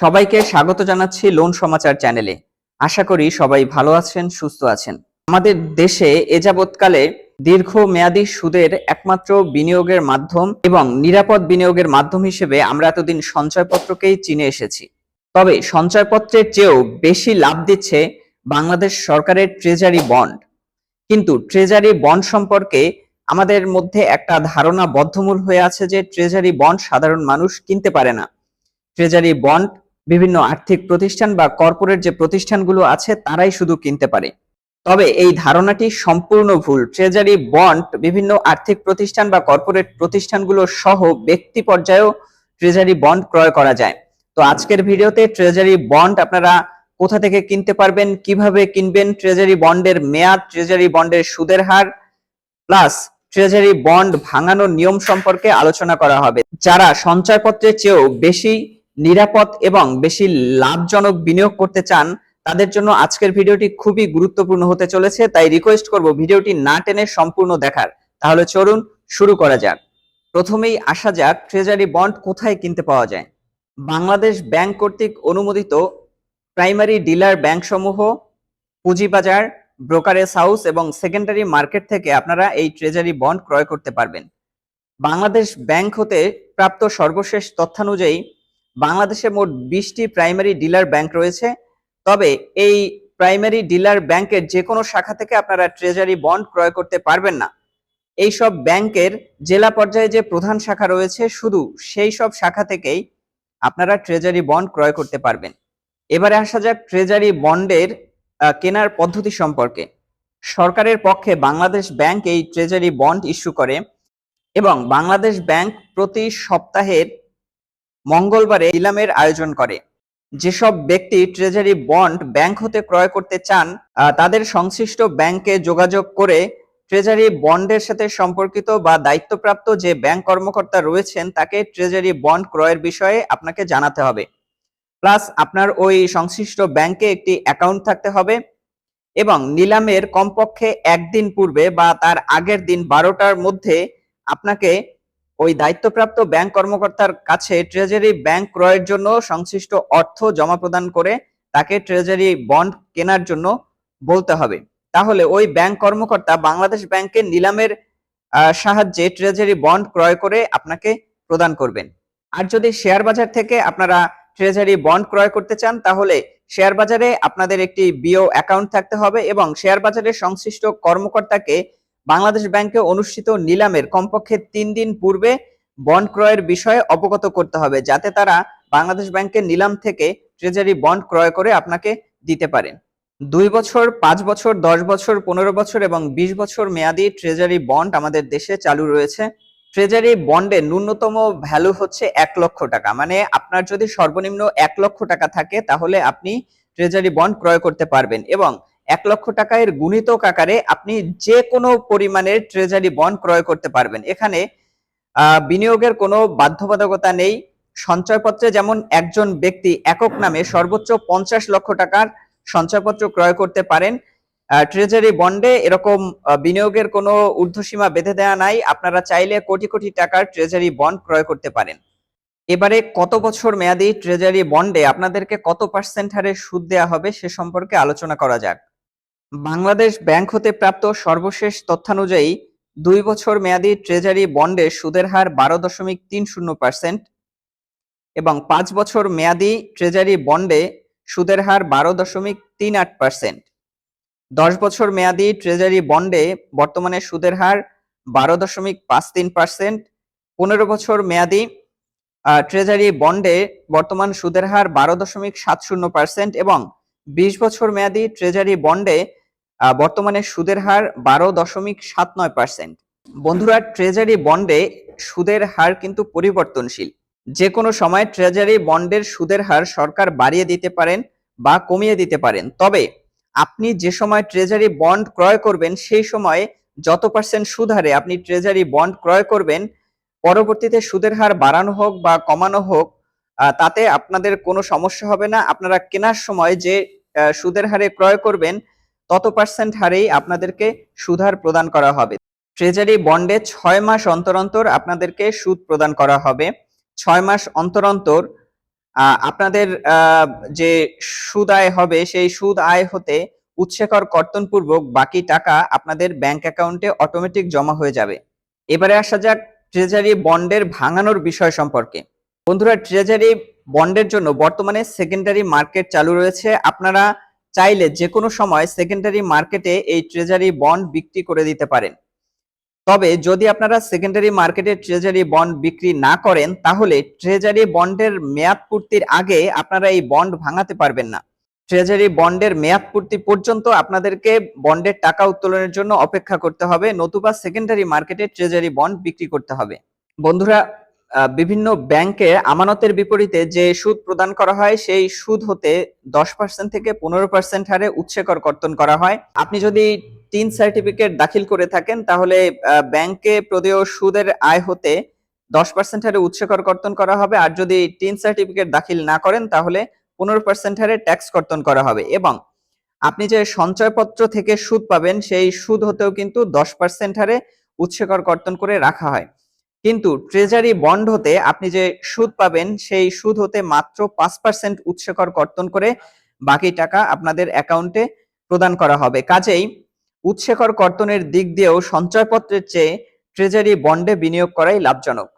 সবাইকে স্বাগত জানাচ্ছি লোন সমাচার চ্যানেলে। আশা করি সবাই ভালো আছেন, সুস্থ আছেন। আমাদের দেশে এ যাবৎকালে দীর্ঘ মেয়াদী সুদের একমাত্র বিনিয়োগের মাধ্যম এবং নিরাপদ বিনিয়োগের মাধ্যম হিসেবে আমরা এতদিন সঞ্চয়পত্রকেই চিনে এসেছি। তবে সঞ্চয়পত্রের চেয়েও বেশি লাভ দিচ্ছে বাংলাদেশ সরকারের ট্রেজারি বন্ড। কিন্তু ট্রেজারি বন্ড সম্পর্কে আমাদের মধ্যে একটা ধারণা বদ্ধমূল হয়ে আছে যে ট্রেজারি বন্ড সাধারণ মানুষ কিনতে পারে না। ট্রেজারি বন্ড বিভিন্ন আর্থিক প্রতিষ্ঠান বা কর্পোরেট যে প্রতিষ্ঠানগুলো আছে, তারাই শুধু কিনতে পারে। তবে এই ধারণাটি সম্পূর্ণ ভুল। ট্রেজারি বন্ড বিভিন্ন আর্থিক প্রতিষ্ঠান বা কর্পোরেট প্রতিষ্ঠানগুলো সহ ব্যক্তি পর্যায়েও ট্রেজারি বন্ড ক্রয় করা যায়। তো আজকের ভিডিওতে ট্রেজারি বন্ড আপনারা কোথা থেকে কিনতে পারবেন, কীভাবে কিনবেন ট্রেজারি বন্ডের মেয়াদ ট্রেজারি বন্ডের সুদের হার, প্লাস ট্রেজারি বন্ড ভাঙানোর নিয়ম সম্পর্কে আলোচনা করা হবে। যারা সঞ্চয়পত্রের চেয়েও বেশি নিরাপদ এবং বেশি লাভজনক বিনিয়োগ করতে চান, তাদের জন্য আজকের ভিডিওটি খুবই গুরুত্বপূর্ণ হতে চলেছে, তাই রিকোয়েস্ট করব ভিডিওটি না টেনে সম্পূর্ণ দেখার। তাহলে চলুন শুরু করা যাক। প্রথমেই আসা যাক ট্রেজারি বন্ড কোথায় কিনতে পাওয়া যায়। বাংলাদেশ ব্যাংক কর্তৃক অনুমোদিত প্রাইমারি ডিলার ব্যাংক সমূহ পুঁজিবাজার ব্রোকারেজ হাউস এবং সেকেন্ডারি মার্কেট থেকে আপনারা এই ট্রেজারি বন্ড ক্রয় করতে পারবেন। বাংলাদেশ ব্যাংক হতে প্রাপ্ত সর্বশেষ তথ্যানুযায়ী বাংলাদেশে মোট বিশটি প্রাইমারি ডিলার ব্যাংক রয়েছে। তবে এই প্রাইমারি ডিলার ব্যাংকের যে কোনো শাখা থেকে আপনারা ট্রেজারি বন্ড ক্রয় করতে পারবেন না। এই সব ব্যাংকের জেলা পর্যায়ে যে প্রধান শাখা রয়েছে, শুধু সেই সব শাখা থেকেই আপনারা ট্রেজারি বন্ড ক্রয় করতে পারবেন। এবারে আসা যাক ট্রেজারি বন্ডের কেনার পদ্ধতি সম্পর্কে। সরকারের পক্ষে বাংলাদেশ ব্যাংক এই ট্রেজারি বন্ড ইস্যু করে এবং বাংলাদেশ ব্যাংক প্রতি সপ্তাহের মঙ্গলবারে নিলামের আয়োজন করে। যেসব ব্যক্তি ট্রেজারি বন্ড ব্যাংক হতে ক্রয় করতে চান তাদের সংশ্লিষ্ট ব্যাংকে যোগাযোগ করে ট্রেজারি বন্ডের সাথে সম্পর্কিত বা দায়িত্বপ্রাপ্ত যে ব্যাংক কর্মকর্তা রয়েছেন, তাকে ট্রেজারি বন্ড ক্রয়ের বিষয়ে আপনাকে জানাতে হবে। প্লাস আপনার ওই সংশ্লিষ্ট ব্যাংকে একটি অ্যাকাউন্ট থাকতে হবে এবং নিলামের কমপক্ষে একদিন পূর্বে বা তার আগের দিন বারোটার মধ্যে আপনাকে ওই দায়িত্বপ্রাপ্ত ব্যাংক কর্মকর্তার কাছে ট্রেজারি ব্যাংক ক্রয়ের জন্য সংশ্লিষ্ট অর্থ জমা প্রদান করে তাকে ট্রেজারি বন্ড কেনার জন্য বলতে হবে। তাহলে ওই ব্যাংক কর্মকর্তা বাংলাদেশ ব্যাংকের নিলামের সাহায্যে ট্রেজারি বন্ড ক্রয় করে আপনাকে প্রদান করবেন। আর যদি শেয়ার বাজার থেকে আপনারা ট্রেজারি বন্ড ক্রয় করতে চান, তাহলে শেয়ার বাজারে আপনাদের একটি বিও অ্যাকাউন্ট থাকতে হবে এবং শেয়ার বাজারের সংশ্লিষ্ট কর্মকর্তাকে বাংলাদেশ ব্যাংকে অনুষ্ঠিত নিলামের কমপক্ষে তিন দিন পূর্বে বন্ড ক্রয়ের বিষয়ে অবগত করতে হবে, যাতে তারা বাংলাদেশ ব্যাংকের নিলাম থেকে ট্রেজারি বন্ড ক্রয় করে আপনাকে দিতে পারেন। দুই বছর, পাঁচ বছর, দশ বছর, পনেরো বছর এবং বিশ বছর মেয়াদি ট্রেজারি বন্ড আমাদের দেশে চালু রয়েছে। ট্রেজারি বন্ডের ন্যূনতম ভ্যালু হচ্ছে এক লক্ষ টাকা মানে আপনার যদি সর্বনিম্ন এক লক্ষ টাকা থাকে তাহলে আপনি ট্রেজারি বন্ড ক্রয় করতে পারবেন এবং এক লক্ষ টাকার গুণিতক আকারে আপনি যে কোনো পরিমাণের ট্রেজারি বন্ড ক্রয় করতে পারবেন। এখানে বিনিয়োগের কোনো বাধ্যবাধকতা নেই। সঞ্চয়পত্রে যেমন একজন ব্যক্তি একক নামে সর্বোচ্চ পঞ্চাশ লক্ষ টাকার সঞ্চয়পত্র ক্রয় করতে পারেন ট্রেজারি বন্ডে এরকম বিনিয়োগের কোনো ঊর্ধ্বসীমা বেঁধে দেওয়া নাই। আপনারা চাইলে কোটি কোটি টাকার ট্রেজারি বন্ড ক্রয় করতে পারেন। এবারে কত বছর মেয়াদি ট্রেজারি বন্ডে আপনাদেরকে কত পার্সেন্ট হারে সুদ দেওয়া হবে সে সম্পর্কে আলোচনা করা যাক। বাংলাদেশ ব্যাংক হতে প্রাপ্ত সর্বশেষ তথ্যানুযায়ী দুই বছর মেয়াদী ট্রেজারি বন্ডে সুদের হার বারো দশমিক তিন শূন্য পার্সেন্ট এবং পাঁচ বছর মেয়াদী ট্রেজারি বন্ডে সুদের হার বারো দশমিক তিন আট পার্সেন্ট। দশ বছর মেয়াদী ট্রেজারি বন্ডে বর্তমানে সুদের হার বারো দশমিক পাঁচ তিন পার্সেন্ট। পনেরো বছর মেয়াদী ট্রেজারি বন্ডে বর্তমান সুদের হার বারো দশমিক সাত শূন্য পার্সেন্ট এবং বিশ বছর মেয়াদী ট্রেজারি বন্ডে বর্তমানে সুদের হার বারো দশমিক সাত নয় পার্সেন্ট। বন্ধুরা ট্রেজারি বন্ডে সুদের হার কিন্তু পরিবর্তনশীল। যে কোনো সময় ট্রেজারি বন্ডের সুদের হার সরকার বাড়িয়ে দিতে পারেন বা কমিয়ে দিতে পারেন। তবে আপনি যে সময় ট্রেজারি বন্ড ক্রয় করবেন, সেই সময় যত পার্সেন্ট সুদ হারে আপনি ট্রেজারি বন্ড ক্রয় করবেন, পরবর্তীতে সুদের হার বাড়ানো হোক বা কমানো হোক তাতে আপনাদের কোনো সমস্যা হবে না। আপনারা কেনার সময় যে সুদের হারে ক্রয় করবেন তত পার্সেন্ট হারেই আপনাদেরকে সুদহার প্রদান করা হবে। ট্রেজারি বন্ডে ছয় মাস অন্তর অন্তর আপনাদেরকে সুদ প্রদান করা হবে। ছয় মাস অন্তর অন্তর আপনাদের যে সুদ আয় হবে, সেই সুদ আয় হতে উৎসেকর কর্তনপূর্বক বাকি টাকা আপনাদের ব্যাংক অ্যাকাউন্টে অটোমেটিক জমা হয়ে যাবে। এবারে আসা যাক ট্রেজারি বন্ডের ভাঙানোর বিষয় সম্পর্কে। বন্ধুরা ট্রেজারি বন্ডের জন্য বর্তমানে সেকেন্ডারি মার্কেট চালু রয়েছে। আপনারা চাইলে যে কোনো সময় সেকেন্ডারি মার্কেটে এই ট্রেজারি বন্ড বিক্রি করে দিতে পারেন। তবে যদি আপনারা সেকেন্ডারি মার্কেটে ট্রেজারি বন্ড বিক্রি না করেন, তাহলে ট্রেজারি বন্ডের মেয়াদ পূর্তির আগে আপনারা এই বন্ড ভাঙাতে পারবেন না। ট্রেজারি বন্ডের মেয়াদ পূর্তি পর্যন্ত আপনাদেরকে বন্ডের টাকা উত্তোলনের জন্য অপেক্ষা করতে হবে, নতুবা সেকেন্ডারি মার্কেটে ট্রেজারি বন্ড বিক্রি করতে হবে। বন্ধুরা বিভিন্ন ব্যাংকে আমানতের বিপরীতে যে সুদ প্রদান করা হয়, সেই সুদ হতে দশ পার্সেন্ট থেকে পনেরো পার্সেন্ট হারে উৎসেকর কর্তন করা হয়। আপনি যদি তিন সার্টিফিকেট দাখিল করে থাকেন, তাহলে ব্যাংকে প্রদেয় সুদের আয় হতে দশ পার্সেন্ট হারে উৎসেকর কর্তন করা হবে। আর যদি তিন সার্টিফিকেট দাখিল না করেন, তাহলে পনেরো পার্সেন্ট হারে ট্যাক্স কর্তন করা হবে। এবং আপনি যে সঞ্চয়পত্র থেকে সুদ পাবেন, সেই সুদ হতেও কিন্তু দশ পার্সেন্ট হারে উৎসেকর কর্তন করে রাখা হয়। কিন্তু ট্রেজারি বন্ড হতে আপনি যে সুদ পাবেন, সেই সুদ হতে মাত্র পাঁচ পার্সেন্ট উৎসকর কর্তন করে বাকি টাকা আপনাদের অ্যাকাউন্টে প্রদান করা হবে। কাজেই উৎসেকর কর্তনের দিক দিয়েও সঞ্চয়পত্রের চেয়ে ট্রেজারি বন্ডে বিনিয়োগ করাই লাভজনক।